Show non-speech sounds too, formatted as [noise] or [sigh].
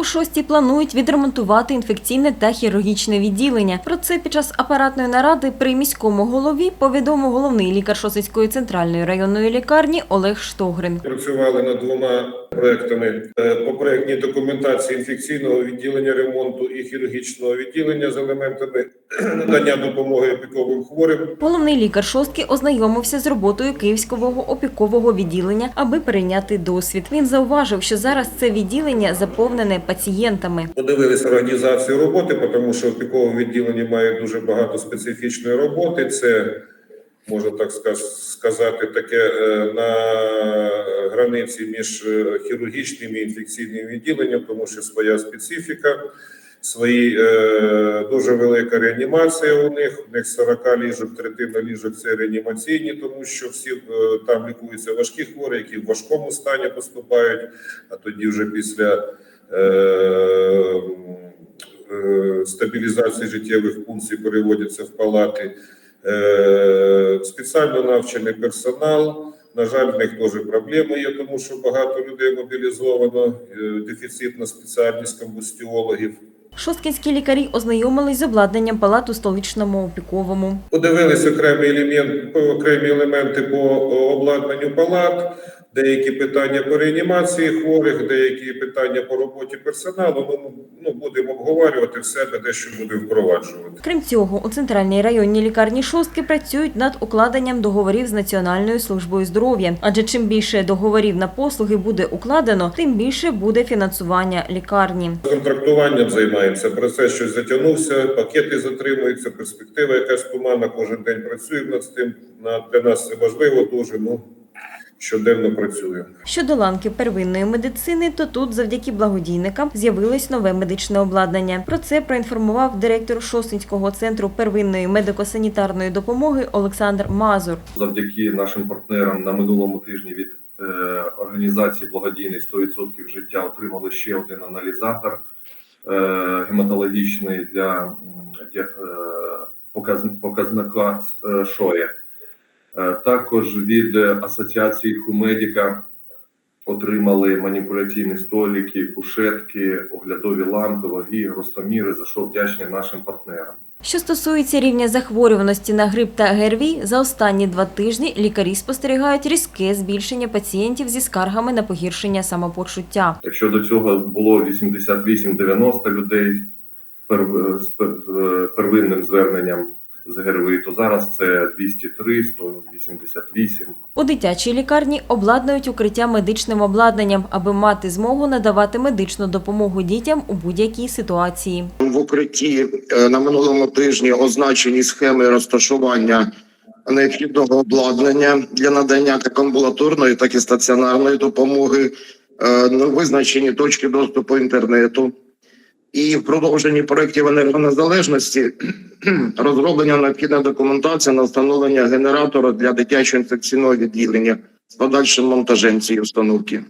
У шостій планують відремонтувати інфекційне та хірургічне відділення. Про це під час апаратної наради при міському голові повідомив головний лікар Шосицької центральної районної лікарні Олег Штогрин. Працювали над двома проектами Е, по проектній документації інфекційного відділення ремонту і хірургічного відділення з елементами [clears throat] надання допомоги опіковим хворим. Головний лікар шостки ознайомився з роботою Київського опікового відділення, аби перейняти досвід. Він зауважив, що зараз це відділення заповнене пацієнтами. Подивилися організацію роботи, тому що опікове відділення має дуже багато специфічної роботи. Це можна так сказати, таке е, на границі між е, хірургічним і інфекційним відділенням, тому що своя специфіка. Свої е, дуже велика реанімація у них. У них 40 ліжок, третина ліжок це реанімаційні, тому що всі там лікуються важкі хворі, які в важкому стані поступають. А тоді вже після е, е, стабілізації життєвих функцій переводяться в палати. Е, спеціально навчений персонал. На жаль, в них теж проблеми є, тому що багато людей мобілізовано, дефіцитна спеціальність комбустіологів. Шосткінські лікарі ознайомились з обладнанням палат у столичному опіковому. Подивились окремі елемент, окремі елементи по обладнанню палат, деякі питання по реанімації хворих, деякі питання по роботі персоналу. Ну, ну будемо обговорювати в себе, дещо будемо впроваджувати. Крім цього, у центральній районній лікарні шостки працюють над укладенням договорів з Національною службою здоров'я. Адже чим більше договорів на послуги буде укладено, тим більше буде фінансування лікарні. Контрактуванням займаємося. Процес щось затягнувся, пакети затримуються, перспектива якась туманна. Кожен день працюємо над цим. На- Для нас це важливо дуже. Ну щоденно працюємо. Щодо ланки первинної медицини, то тут завдяки благодійникам з'явилось нове медичне обладнання. Про це проінформував директор Шостинського центру первинної медико-санітарної допомоги Олександр Мазур. завдяки нашим партнерам на минулому тижні від е, організації благодійний 100% життя отримали ще один аналізатор гематологічний для, е, показ- показника е, ШОЄ. Е, також від е, асоціації Хумедіка отримали маніпуляційні столики, кушетки, оглядові лампи, ваги, ростоміри, за що вдячні нашим партнерам. Що стосується рівня захворюваності на грип та ГРВІ, за останні два тижні лікарі спостерігають різке збільшення пацієнтів зі скаргами на погіршення самопочуття. Якщо до цього було 88-90 людей з первинним зверненням з ГРВІ, то зараз це 203, 188. У дитячій лікарні обладнують укриття медичним обладнанням, аби мати змогу надавати медичну допомогу дітям у будь-якій ситуації. в укритті е, на минулому тижні означені схеми розташування необхідного обладнання для надання як амбулаторної, так і стаціонарної допомоги, е, ну, визначені точки доступу інтернету. І в продовженні проєктів енергонезалежності [clears throat] розроблення необхідна документація на встановлення генератора для дитячого інфекційного відділення з подальшим монтажем цієї установки.